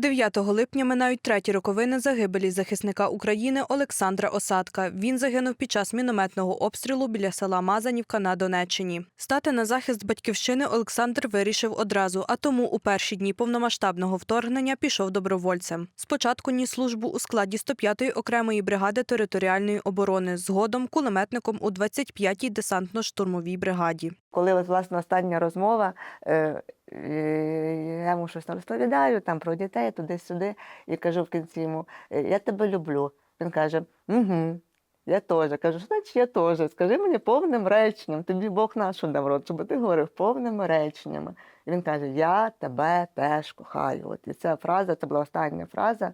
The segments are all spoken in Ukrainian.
9 липня минають треті роковини загибелі захисника України Олександра Осадка. Він загинув під час мінометного обстрілу біля села Мазанівка на Донеччині. Стати на захист батьківщини Олександр вирішив одразу, а тому у перші дні повномасштабного вторгнення пішов добровольцем. Спочатку ніс службу у складі 105-ї окремої бригади територіальної оборони, згодом кулеметником у 25-й десантно-штурмовій бригаді. Коли от, власне остання розмова, е, я йому щось розповідаю там про дітей, туди-сюди, і кажу в кінці йому, «Е, я тебе люблю. Він каже, угу, я теж. Кажу, значить я теж. Скажи мені повним реченням, тобі Бог нашу дав рот, щоб ти говорив повними реченнями. І він каже, я тебе теж кохаю. От, і ця фраза, це була остання фраза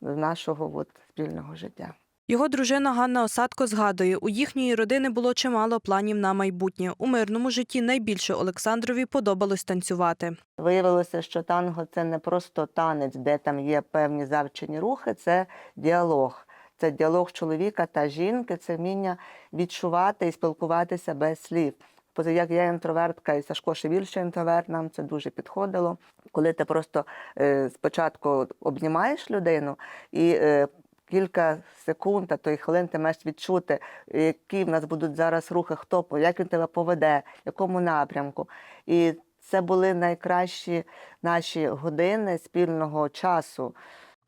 з нашого от, спільного життя. Його дружина Ганна Осадко згадує, у їхньої родини було чимало планів на майбутнє. У мирному житті найбільше Олександрові подобалось танцювати. Виявилося, що танго це не просто танець, де там є певні завчені рухи, це діалог. Це діалог чоловіка та жінки, це вміння відчувати і спілкуватися без слів. Поза як я інтровертка, і Сашко ще більше інтроверт, нам це дуже підходило. Коли ти просто е, спочатку обнімаєш людину і е, кілька секунд, а то й хвилин ти маєш відчути, які в нас будуть зараз рухи, хто як він тебе поведе, в якому напрямку. І це були найкращі наші години спільного часу.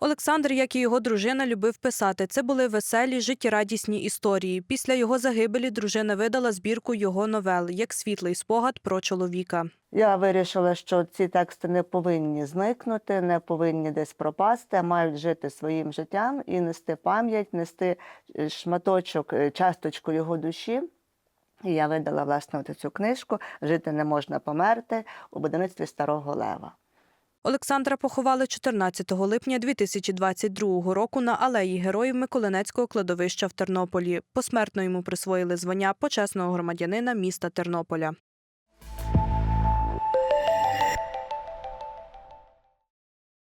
Олександр, як і його дружина, любив писати. Це були веселі, життєрадісні історії. Після його загибелі дружина видала збірку його новел як світлий спогад про чоловіка. Я вирішила, що ці тексти не повинні зникнути, не повинні десь пропасти, а мають жити своїм життям і нести пам'ять, нести е, шматочок, е, часточку його душі. І я видала власне цю книжку Жити не можна померти у будівництві старого лева. Олександра поховали 14 липня 2022 року на алеї героїв Миколинецького кладовища в Тернополі. Посмертно йому присвоїли звання почесного громадянина міста Тернополя.